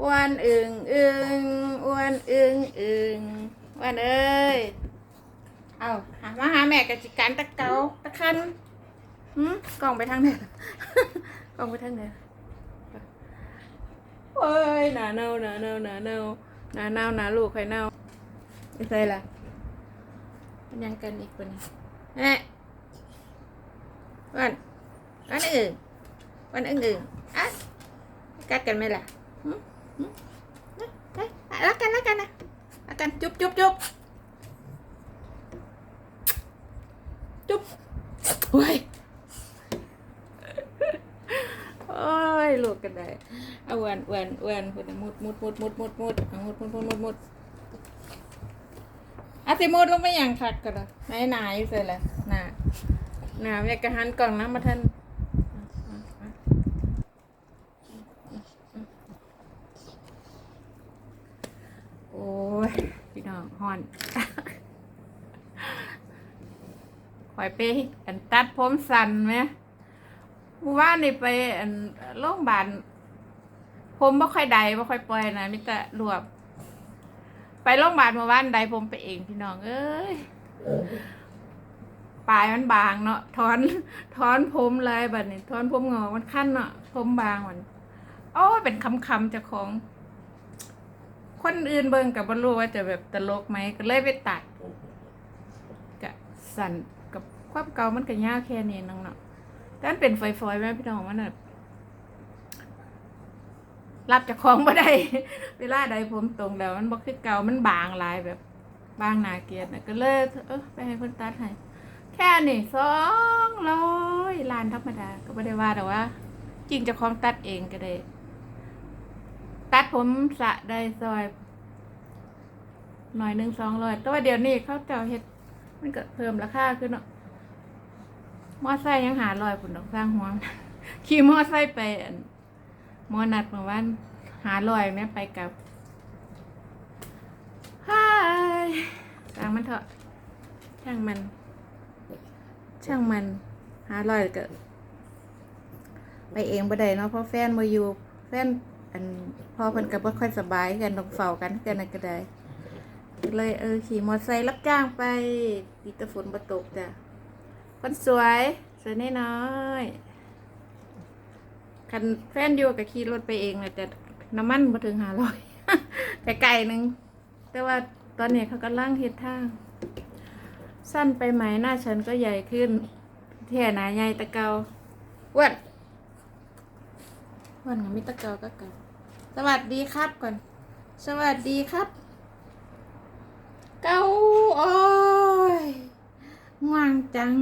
อ้วนอึงอึงอ้วนอึงอึงอ้วนเอ้ยเอาหามาหาแม่กับจิการตะเกาตะคันหืมกล่องไปทางไหนกล่องไปทางไหนโอ้ยหนาเน่าหนาเน่าหนาเน่าหนาเน่าหนาลูกใครเน่าไม่ใช่ละเป็นยังกันอีกคนนี้แม่วันวันอึ่งวันอึ่งอึ่งอะกัดกันไหมล่ะ รักกันรักกันนะรักกันจุ๊บจุ๊บจุ๊บจุ๊บเฮ้ยโอ้ยลูกกันได้เอาอ้วนอ้วนอ้วนคนน่ะมุดมุดมุดมุดมุดมุดมุดมุดมุดมุดมุดอาติมุดลงไปอย่างคักกันเลยไหนหนาอยู่เลยแหละหนาหนาแม่กระหันกล่องน้ำมาท่าน โอ้ยพี่น้องฮอนข่อยไปอันตัดผมสั้นไหมเมื่านนี่ไปอันโรงพยาบาลผมไม่ค่อยใดไม่ค่อยปล่อยนะมิต่รวบ ไปโรงพยาบาลเมื่อวานใดผมไปเองพี่น้องเอ้ยปลายมันบางเนาะถอนถอนผมเลยบัดนี้ถอนผมงอมันขั้นเนาะผมบางมันโอ้เป็นคำคำๆจากของ คนอื่นเบิ่งกับบรู้ว่าจะแบบตลกไหมก็เลยไปตัดกะสั่นกับความเก่ามันก็ยาวแค่นี้น้องเนาะแต่มันเป็นฝอยๆไหมพี่น้องมันแบบรับจากของบ่ได้ เวลาใดผมตรงแล้ว มันบ่คือเก่ามันบางหลายแบบบางนาเกียดนะก็เลยเออไปให้คนตัดให้แค่นี้สองร้อยล้านธรรมดาก็ไม่ได้ว่าแต่ว่า จริงจะของตัดเองก็ได้ ตัดผมสะได้ซอย หน่อยหนึ่งสองร้อยแต่ว่าเดี๋ยวนี้เขาเจ้าเฮ็ด มันก็เพิ่มราคาขึ้นเนาะมอไซค์ยังหาลอยผุนดอกสร้างหัวขี่มอไซค์ไปหมอนัดเมื่อวานหาลอยแม่ไปกับฮายช่างมันเถอะ ช่างมัน ช่างมัน หาลอยก็ไปเองบ่ได้เนาะเพราะแฟนมาอยู่แฟน อันพ่อเพิ่นก็บ่ค่อยสบายกันต้องเฝ้ากันกันนั่นก็ได้ เลยเออขี่มอเตอร์ไซค์รับจ้างไปดีแตะฝนบ่ตกจ้ะคนสวยสวยน้อยๆคันแฟนอยู่กับขี่รถไปเองเลยแต่น้ำมันมาถึงหาร้อยไกลหนึ่งแต่ว่าตอนนี้เขากำลังเฮ็ดทาง สั้นไปไหมหน้าฉันก็ใหญ่ขึ้นแท่หนาใหญ่ตะเกาอ้วนอ้ วันกับมิตะเกาก็เก่าสวัสดีครับก่อน สวัสดีครับ เก้าโอ้ยว่างจัง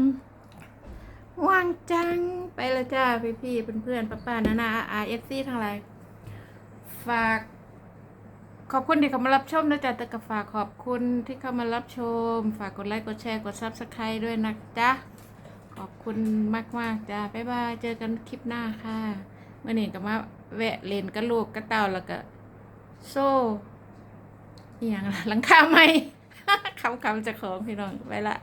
ว่างจัง ไปแล้วจ้าพี่พี่เพื่อนเพื่อนป้าป้านานาอาเอฟซีทั้งหลายฝาก ขอบคุณที่เข้ามารับชมนะจ๊ะแต่ก็ฝากขอบคุณที่เข้ามารับชม ฝากกดไลค์กดแชร์กดซับสไครต์ด้วยนะจ๊ะขอบคุณมากมากๆจ้าบ๊ายบาย เจอกันคลิปหน้าค่ะ เมื่อนี้ก็มาแวะเล่นกับลูกกับเต่าแล้วก็ โซ่อย่างหลังคาไหมคำคำๆจะของพี่น้องไปละ